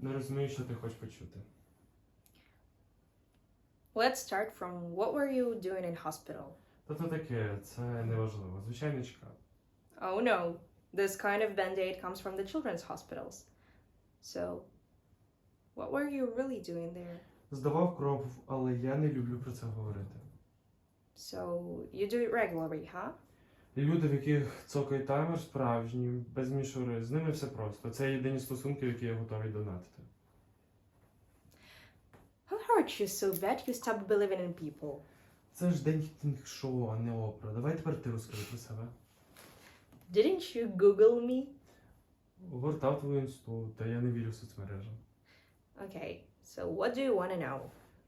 Не розумію, що ти хочеш почути. Let's start from what were you doing in hospital? Та то таке, це неважливо. Звичайно, чекав. Oh no, this kind of band aid comes from the children's hospitals. So, what were you really doing there? Здавав кров, але я не люблю про це говорити. So, you do it regularly, huh? І люди, в яких цокає таймер, справжні, без мішури, з ними все просто. Це єдині стосунки, які я готовий донатити. Who hurt you so bad you stopped believing in people? Це ж день шоу, а не опера. Давай тепер ти розкажи про себе. Didn't you Google me? Гортав твою інсту, та я не вірю соцмережам. Okay, so what do you want to know?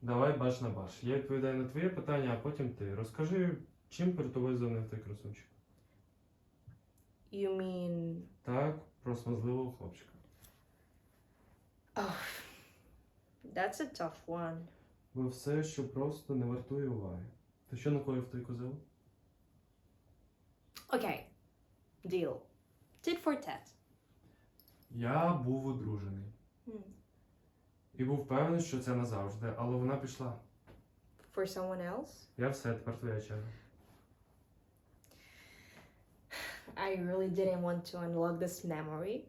Давай баш на баш. Я відповідаю на твоє питання, а потім ти. Розкажи, чим перед тобою завнив той красунчик. You mean. Так, про смазливого хлопчика. Oh, that's a tough one. Бо все, що просто не вартує уваги. Ти що накоїв той козел? Okay, deal. Tit for tat. Я був одружений. Hmm. І був певний, що це назавжди, але вона пішла. For someone else? Я все, тепер твоя черга. I really didn't want to unlock this memory.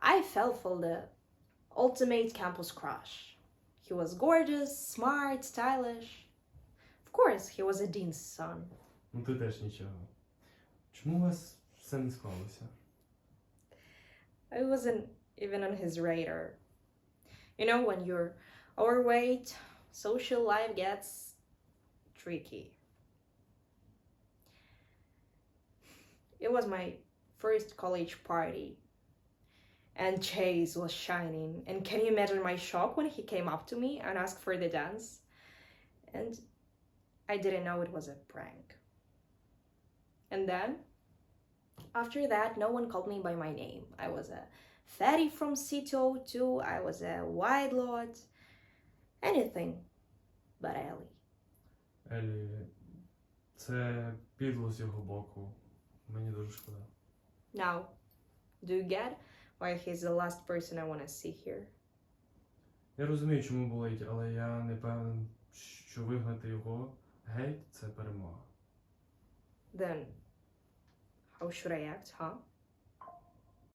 I fell for the ultimate campus crush. He was gorgeous, smart, stylish. Of course, he was a dean's son. Ну ти теж нічого. Чому у вас все не склалося? I wasn't even on his radar. You know, when you're overweight, social life gets tricky. It was my first college party, and Chase was shining. And can you imagine my shock when he came up to me and asked for the dance? And I didn't know it was a prank. And then after that, no one called me by my name. I was a fatty from C202, I was a wide lord, anything but Ellie. Елі, це підло з його боку. Мені дуже шкода. Now, do you get why he's the last person I want to see here? Я розумію, чому болить, але я не певен, що вигнати його геть це перемога. Then, how should I act, huh?